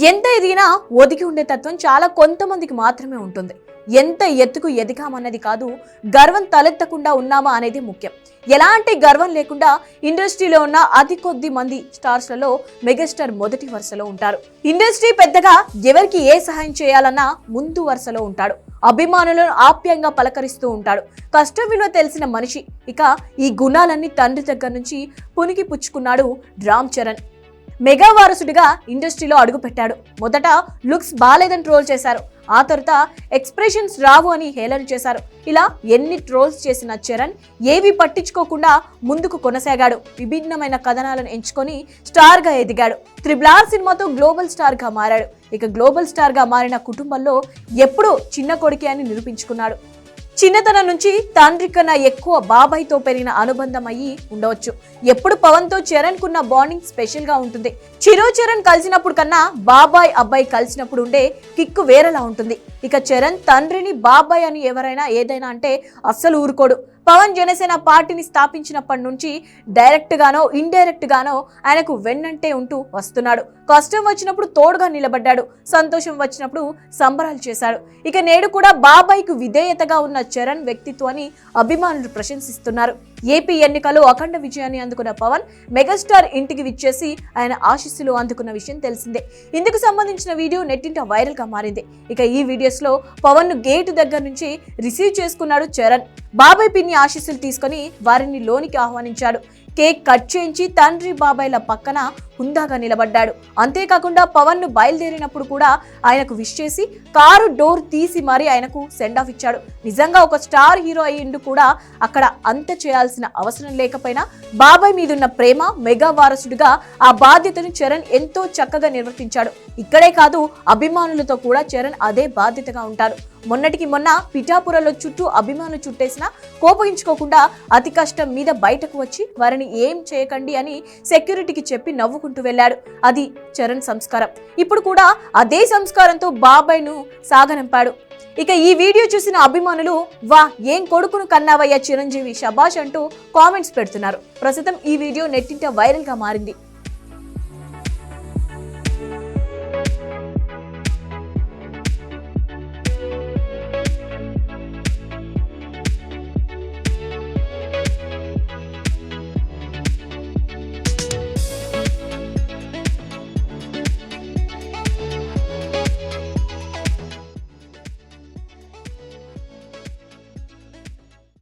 ఎంత ఎదిగినా ఒదిగి ఉండే తత్వం చాలా కొంతమందికి మాత్రమే ఉంటుంది. ఎంత ఎత్తుకు ఎదిగామన్నది కాదు గర్వం తలెత్తకుండా ఉన్నామా అనేది ముఖ్యం. ఎలాంటి గర్వం లేకుండా ఇండస్ట్రీలో ఉన్న అతి కొద్ది మంది స్టార్స్లలో మెగాస్టార్ మొదటి వరుసలో ఉంటారు. ఇండస్ట్రీ పెద్దగా ఎవరికి ఏ సహాయం చేయాలన్నా ముందు వరుసలో ఉంటాడు. అభిమానులను ఆప్యంగా పలకరిస్తూ ఉంటాడు. కష్టం విలువ తెలిసిన మనిషి. ఇక ఈ గుణాలన్నీ తండ్రి దగ్గర నుంచి పునికి పుచ్చుకున్నాడు రామ్ చరణ్. మెగా వారసుడిగా ఇండస్ట్రీలో అడుగుపెట్టాడు. మొదట లుక్స్ బాలేదని ట్రోల్ చేశారు. ఆ తర్వాత ఎక్స్ప్రెషన్స్ రావు అని హేళన చేశారు. ఇలా ఎన్ని ట్రోల్స్ చేసిన చరణ్ ఏవి పట్టించుకోకుండా ముందుకు కొనసాగాడు. విభిన్నమైన కథనాలను ఎంచుకొని స్టార్గా ఎదిగాడు. త్రిబుల్ ఆర్ సినిమాతో గ్లోబల్ స్టార్గా మారాడు. ఇక గ్లోబల్ స్టార్గా మారిన కుటుంబంలో ఎప్పుడూ చిన్న కొడుకే అని నిరూపించుకున్నాడు. చిన్నతనం నుంచి తండ్రి కన్నా ఎక్కువ బాబాయ్తో పెరిగిన అనుబంధం అయ్యి ఉండవచ్చు. ఎప్పుడు పవన్తో చరణ్ కున్న బాండింగ్ స్పెషల్గా ఉంటుంది. చిరు చరణ్ కలిసినప్పుడు కన్నా బాబాయ్ అబ్బాయి కలిసినప్పుడు ఉండే కిక్కు వేరేలా ఉంటుంది. ఇక చరణ్ తండ్రిని బాబాయ్ అని ఎవరైనా ఏదైనా అంటే అస్సలు ఊరుకోడు. పవన్ జనసేన పార్టీని స్థాపించినప్పటి నుంచి డైరెక్ట్ గానో ఇండైరెక్ట్ గానో ఆయనకు వెన్నంటే ఉంటూ వస్తున్నాడు. కష్టం వచ్చినప్పుడు తోడుగా నిలబడ్డాడు. సంతోషం వచ్చినప్పుడు సంబరాలు చేశాడు. ఇక నేడు కూడా బాబాయ్కు విధేయతగా ఉన్న చరణ్ వ్యక్తిత్వాన్ని అభిమానులు ప్రశంసిస్తున్నారు. ఏపీ ఎన్నికల్లో అఖండ విజయాన్ని అందుకున్న పవన్ మెగాస్టార్ ఇంటికి విచ్చేసి ఆయన ఆశీస్సులు అందుకున్న విషయం తెలిసిందే. ఇందుకు సంబంధించిన వీడియో నెట్టింట వైరల్గా మారింది. ఇక ఈ వీడియోస్లో పవన్ను గేటు దగ్గర నుంచి రిసీవ్ చేసుకున్నాడు చరణ్. బాబాయ్ పిన్ని ఆశీస్సులు తీసుకొని వారిని లోనికి ఆహ్వానించాడు. కేక్ కట్ చేయించి తండ్రి బాబాయ్ల పక్కన హుందాగా నిలబడ్డాడు. అంతేకాకుండా పవన్ను బయలుదేరినప్పుడు కూడా ఆయనకు విష్ చేసి కారు డోర్ తీసి మరీ ఆయనకు సెండ్ ఆఫ్ ఇచ్చాడు. నిజంగా ఒక స్టార్ హీరో అయ్యిండు కూడా అక్కడ అంత చేయాల్సిన అవసరం లేకపోయినా బాబాయ్ మీదున్న ప్రేమ మెగా వారసుడిగా ఆ బాధ్యతను చరణ్ ఎంతో చక్కగా నిర్వర్తించాడు. ఇక్కడే కాదు అభిమానులతో కూడా చరణ్ అదే బాధ్యతగా ఉంటారు. మొన్నటికి మొన్న పిఠాపురంలో చుట్టూ అభిమానులు చుట్టేసినా కోపగించుకోకుండా అతి కష్టం మీద బయటకు వచ్చి వారిని ఏం చేయకండి అని సెక్యూరిటీకి చెప్పి నవ్వుకుంటూ వెళ్ళాడు. అది చరణ్ సంస్కారం. ఇప్పుడు కూడా అదే సంస్కారంతో బాబాయ్ను సాగనంపాడు. ఇక ఈ వీడియో చూసిన అభిమానులు వా ఏం కొడుకును కన్నావయ్యా చిరంజీవి షబాష్ అంటూ కామెంట్స్ పెడుతున్నారు. ప్రస్తుతం ఈ వీడియో నెట్టింట వైరల్గా మారింది.